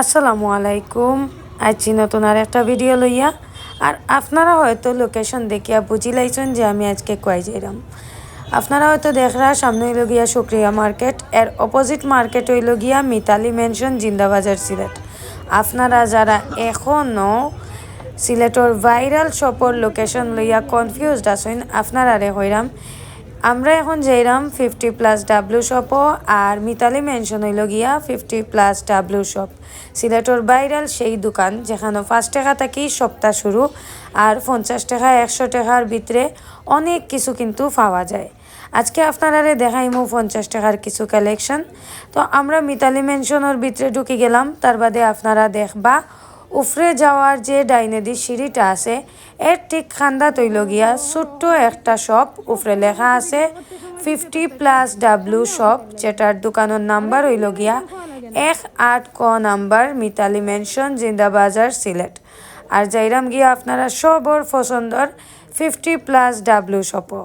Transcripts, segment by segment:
আসসালামু আলাইকুম। আছি নতুন আর একটা ভিডিও লইয়া, আর আপনারা হয়তো লোকেশন দেখিয়া বুঝি লাইছেন যে আমি আজকে কয় যাইরাম। আপনারা হয়তো দেখরা সামনে হইল গিয়া সুক্রিয়া মার্কেট, এর অপোজিট মার্কেট হইল গিয়া মিতালি মেনশন জিন্দাবাজার সিলেট। আপনারা যারা এখনও সিলেটর ভাইরাল শপর লোকেশন লইয়া কনফিউজড আছেন আপনারা রে হইরাম। আমরা এখন যাইরাম ফিফটি প্লাস ডাব্লিউ শপও আর মিতালি মেনশন হইল গিয়া ফিফটি প্লাস ডাব্লিউ শপ সিলেটর বাইরাল সেই দোকান যেখানে পাঁচ টাকা থাকি সপ্তাহ শুরু, আর পঞ্চাশ টাকা, একশো টাকার ভিতরে অনেক কিছু কিন্তু পাওয়া যায়। আজকে আপনারা দেখাইমু পঞ্চাশ টাকার কিছু কালেকশন তো আমরা মিতালি মেনশনের ভিতরে ঢুকে গেলাম, তার বাদে আপনারা দেখবা উফরে যাওয়ার যে ডাইনেদি সিঁড়িটা আছে, এর ঠিক খান্দা তৈল গিয়া ছোট্ট একটা শপ উফরে লেখা আছে ফিফটি প্লাস ডাব্লু শপ যেটার দোকানের নাম্বার হইল গিয়া এক আট ক নাম্বার মিতালি মেনশন জিন্দাবাজার, সিলেট। আর যাইরাম গিয়া আপনারা সবর পছন্দর ফিফটি প্লাস ডাব্লু শপও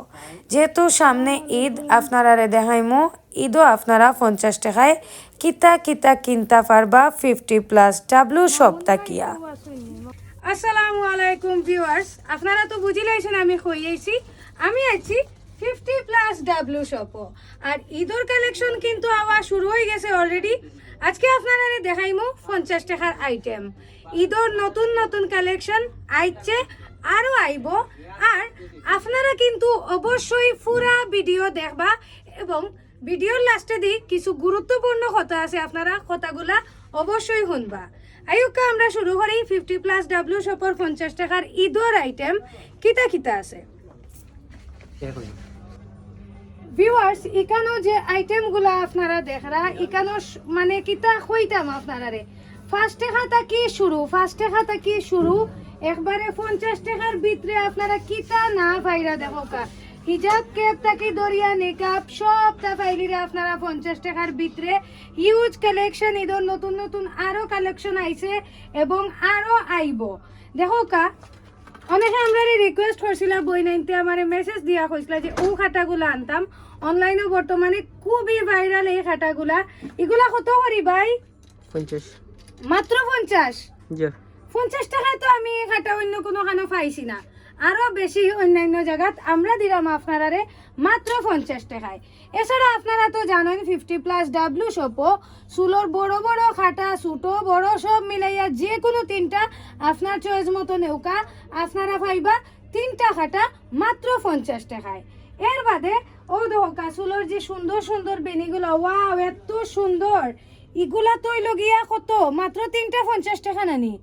যেহেতু সামনে ঈদ আপনারা দেখাইমু ঈদও আপনারা পঞ্চাশ টাকায় কিতা কিতা কিনতা পারবা ফিফটি প্লাস ডাব্লু শপ তাকিয়া। আসসালামু আলাইকুম ভিউয়ার্স আপনারা তো বুঝি লাইছেন আমি কইয়েছি আমি আছি ফিফটি প্লাস ডাব্লিউ শপও আর ঈদর কালেকশন কিন্তু আবার শুরু হয়ে গেছে অলরেডি আজকে আপনারা দেখাইমু পঞ্চাশ টাকার আইটেম ঈদর নতুন নতুন কালেকশন আইছে, আরও আইব। আর আপনারা কিন্তু অবশ্যই পুরা ভিডিও দেখবা এবং ভিডিওর লাস্টে দি কিছু গুরুত্বপূর্ণ কথা আছে আপনারা কথাগুলা অবশ্যই শুনবা। আয়ুকা আমরা শুরু করি ফিফটি প্লাস ডাব্লিউ শপর পঞ্চাশ টাকার ঈদর আইটেম কিতা কিতা আছে? ভিউয়ার্স ইকানো যে আইটেমগুলা আপনারা দেখরা ইকানো মানে কিতা কইতাম আপনারা রে ফার্স্ট টাকা থাকি শুরু? ফার্স্ট টাকা থাকি শুরু? একবারে পঞ্চাশ টাকার ভিতরে আপনারা কিতা না ভাইরা দেখো কা হিজাব কেপ থাকি দরিয়া নেকাপ সবটা ফাইলিরে আপনারা পঞ্চাশ টাকার ভিতরে। হিউজ কালেকশন ঈদর নতুন নতুন আরও কালেকশন আইছে এবং আরও আইব। দেখো কা অনেকে আমরা রিকোয়েস্ট করছিল বই নাইনতে আমার মেসেজ দিয়া কইছিল যে ও খাতাগুলো আনতাম। অনলাইনে বর্তমানে খুবই ভাইরাল এই খাতাগুলা। এগুলা কত করি ভাই? পঞ্চাশ। মাত্র পঞ্চাশ? পঞ্চাশ টাকায় তো আমি খাতা অন্য কোনো খানো পাইছি না। আরও বেশি অন্যান্য জায়গাত আমরা দিলাম আপনারারে মাত্র পঞ্চাশ টাকায়। এছাড়া আপনারা তো জানেন ফিফটি প্লাস ডাব্লু শপও চুলোর বড় বড় খাটা ছোটো বড় সব মিলাইয়া যে কোনো তিনটা আপনার চয়েস মতো নেউকা আপনারা পাইবা তিনটা খাটা মাত্র পঞ্চাশ টাকায়। এর বাদে, ও দেখা চুলোর যে সুন্দর সুন্দর বেনিগুলো ওয়াও, এত সুন্দর! ইগুলা তৈল গিয়া কত? মাত্র তিনটা পঞ্চাশ টাকা নানি।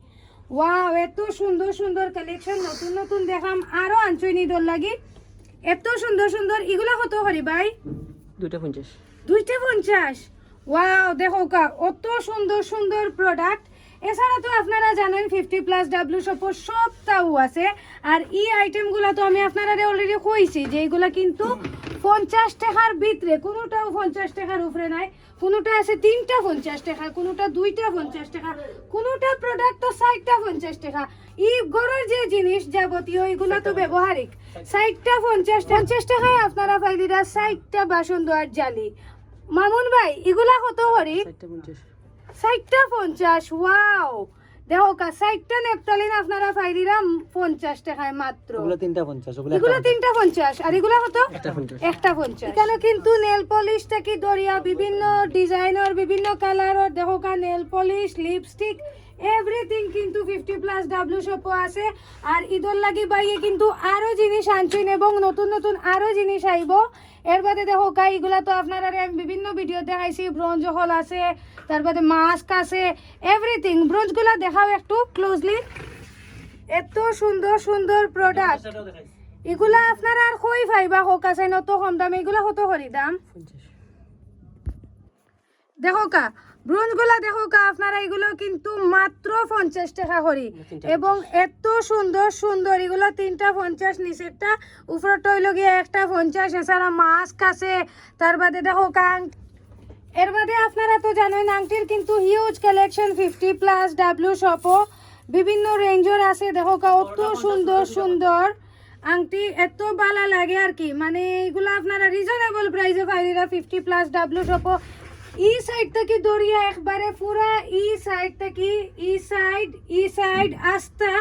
ওয়াও এত সুন্দর সুন্দর কালেকশন নতুন নতুন দেখাম আরও আনছই নিদর লাগি। এত সুন্দর সুন্দর এগুলা কত করি ভাই? দুইটা পঞ্চাশ। দুইটা পঞ্চাশ? ওয়াও দেখো কা অত সুন্দর সুন্দর প্রোডাক্ট এছাড়া তো আপনারা জানেন ফিফটি প্লাস ডাব্লিউ শপর সবটাও আছে। আর এই আইটেমগুলো তো আমি আপনারা অলরেডি কইছি যে এইগুলা কিন্তু পঞ্চাশ টাকার ভিতরে কোনোটাও পঞ্চাশ টাকার উপরে নাই। কোনোটা আছে তিনটা পঞ্চাশ টাকা কোনোটা দুইটা পঞ্চাশ টাকা কোনোটা প্রোডাক্ট তো ষাটটা পঞ্চাশ টাকা। ই গড়ের যে জিনিস যাবতীয় এগুলো তো ব্যবহারিক। ষাটটা পঞ্চাশ পঞ্চাশ টাকায় আপনারা পাইলিরা ষাটটা বাসন দোয়ার জালি। মামুন ভাই এগুলা কত করি? ষাটটা পঞ্চাশ। ওয়াও দেখো আপনারা পঞ্চাশ টাকায় মাত্র। তিনটা পঞ্চাশ এগুলো তিনটা পঞ্চাশ। আর এগুলো কত? একটা পঞ্চাশ। এখানে কিন্তু নেল পলিশ থেকে দরিয়া বিভিন্ন ডিজাইনের বিভিন্ন কালারের দেখো কা নেল পলিশ লিপস্টিক এভরিথিং কিন্তু ফিফটি প্লাস ডাব্লিউ শপও আছে। আর ঈদর লাগি বাইয়ে কিন্তু আরও জিনিস আনছেন এবং নতুন নতুন আরও জিনিস আইব। এর বাদে দেখো কা এগুলা তো আপনারা আমি বিভিন্ন ভিডিও দেখাইছি ব্রঞ্জ হল আছে তারপরে বাদে মাস্ক আছে এভরিথিং ব্রঞ্জগুলা দেখাও একটু ক্লোজলি এত সুন্দর সুন্দর প্রোডাক্ট এগুলা আপনারা আর কই পাইবা হোক আছে নত কম দাম। এগুলা কত করি দাম। দেখো কা ব্রোঞ্জগুলা দেখো কা আপনারা এগুলো কিন্তু মাত্র পঞ্চাশ টাকা করি। এবং এত সুন্দর সুন্দর এগুলো তিনটা পঞ্চাশ নিচেরটা উপরটা হইল গিয়ে একটা পঞ্চাশ এছাড়া মাস্ক আছে। তার বাদে দেখো কা এর বাদে আপনারা তো জানেন আংটির কিন্তু huge collection fifty plus W শপও বিভিন্ন রেঞ্জের আছে দেখো কা অত সুন্দর সুন্দর। আংটি এত ভালো লাগে আর কি মানে এগুলো আপনারা রিজনেবল প্রাইসে পাইরা ফিফটি প্লাস ডাব্লিউ শপও ই সাইড থেকে দরিয়া একবারে পুরা, ই সাইড থেকে ই সাইড ই সাইড, আস্তা।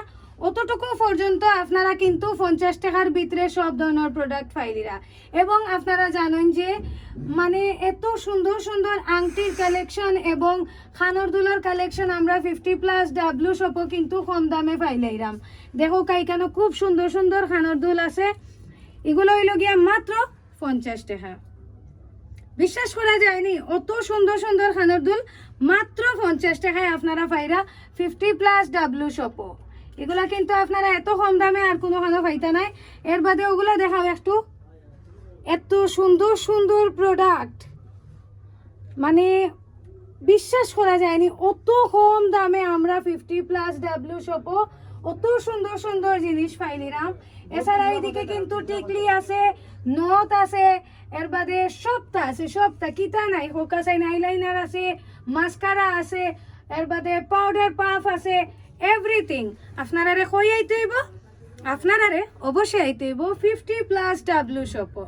অতটুকু পর্যন্ত আপনারা কিন্তু পঞ্চাশ টাকার ভিতরে সব ধরনের প্রোডাক্ট ফাইলিরা এবং আপনারা জানেন যে মানে এত সুন্দর সুন্দর আংটির কালেকশন এবং খানোর দুলার কালেকশন আমরা ফিফটি প্লাস ডাব্লু শপও কিন্তু কম দামে ফাইলাইরাম দেখো কাইকানো খুব সুন্দর সুন্দর খানোর দুল আছে। এগুলো হইল গিয়া মাত্র পঞ্চাশ টাকা। বিশ্বাস করা যায়নি। অত সুন্দর সুন্দর খানোর দুল মাত্র পঞ্চাশ টাকায় আপনারা পাইরা ফিফটি প্লাস ডাব্লু শপও এগুলা কিন্তু আপনারা এত কম দামে আর কোনো খানো পাইতা নাই। এর বাদে ওগুলো দেখাও একটু। এত সুন্দর সুন্দর প্রোডাক্ট মানে বিশ্বাস করা যায়নি। অত কম দামে আমরা ফিফটি প্লাস ডাব্লিউ শপও অত সুন্দর সুন্দর জিনিস পাইলিরাম এছাড়া এইদিকে কিন্তু টিকলি আছে নথ আছে এর বাদে সবটা আছে সবটা। কিতা নাই হোকাসাইন আইলাইনার আছে মাস্কারা আছে এর বাদে পাউডার পাফ আছে এভরিথিং আপনারারে কই আইতে হইব? আপনারারে অবশ্যই আইতে হইব ফিফটি প্লাস ডাব্লিউ শপও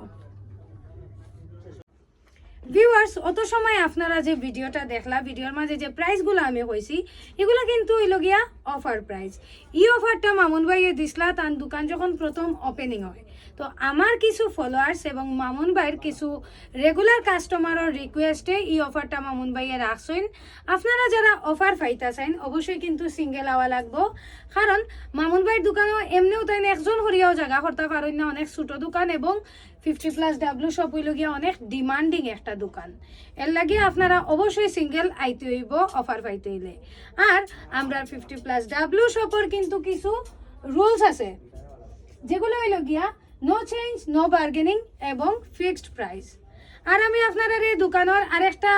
ভিউয়ার্স অত সময় আপনারা যে ভিডিওটা দেখলা, ভিডিওর মাঝে যে প্রাইসগুলো আমি কইছি, এগুলো কিন্তু হইল গিয়া অফার প্রাইস ই অফারটা মামুন ভাইয়ে দিসলা, তার দোকান যখন প্রথম ওপেনিং হয়। তো আমার কিছু ফলোয়ার্স এবং মামুন ভাইয়ের কিছু রেগুলার কাস্টমারের রিকোয়েস্টে এই অফারটা মামুন ভাইয়ে রাখছেন। আপনারা যারা অফার পাইতাছেন, অবশ্যই কিন্তু সিঙ্গেল হওয়া লাগবো। কারণ মামুন ভাইয়ের দোকানও এমনিও তাই একজন হরিয়াও জায়গা করতে পারেন না, অনেক ছোট দোকান এবং ফিফটি প্লাস ডাব্লু শপ হইল গিয়া অনেক ডিমান্ডিং একটা দোকান। এর লাগে আপনারা অবশ্যই সিঙ্গেল আইতে হইব অফার পাইতে হইলে। আর আমরা ফিফটি প্লাস ডাব্লু শপের কিন্তু কিছু রুলস আছে। যেগুলো হইল গিয়া নো চেঞ্জ নো বার্গেনিং এবং ফিক্সড প্রাইস আর আমি আপনার এই দোকানের আরেকটা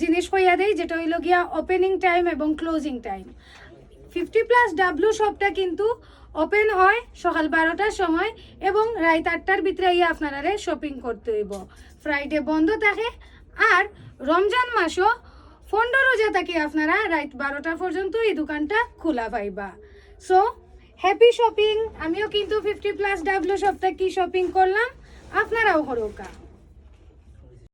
জিনিস কইয়া দেই, যেটা হইল গিয়া ওপেনিং টাইম এবং closing time fifty plus W শপটা কিন্তু ওপেন হয় সকাল বারোটার সময় এবং রাত আটটার ভিতরে ইয়ে আপনারা শপিং করতে হইব। ফ্রাইডে বন্ধ থাকে আর রমজান মাসও পনেরো রোজা থাকি আপনারা রাত বারোটা পর্যন্ত এই দোকানটা খোলা পাইবা। সো হ্যাপি শপিং আমিও কিন্তু ফিফটি প্লাস ডাব্লু শপটা কি শপিং করলাম, আপনারাও হরোকা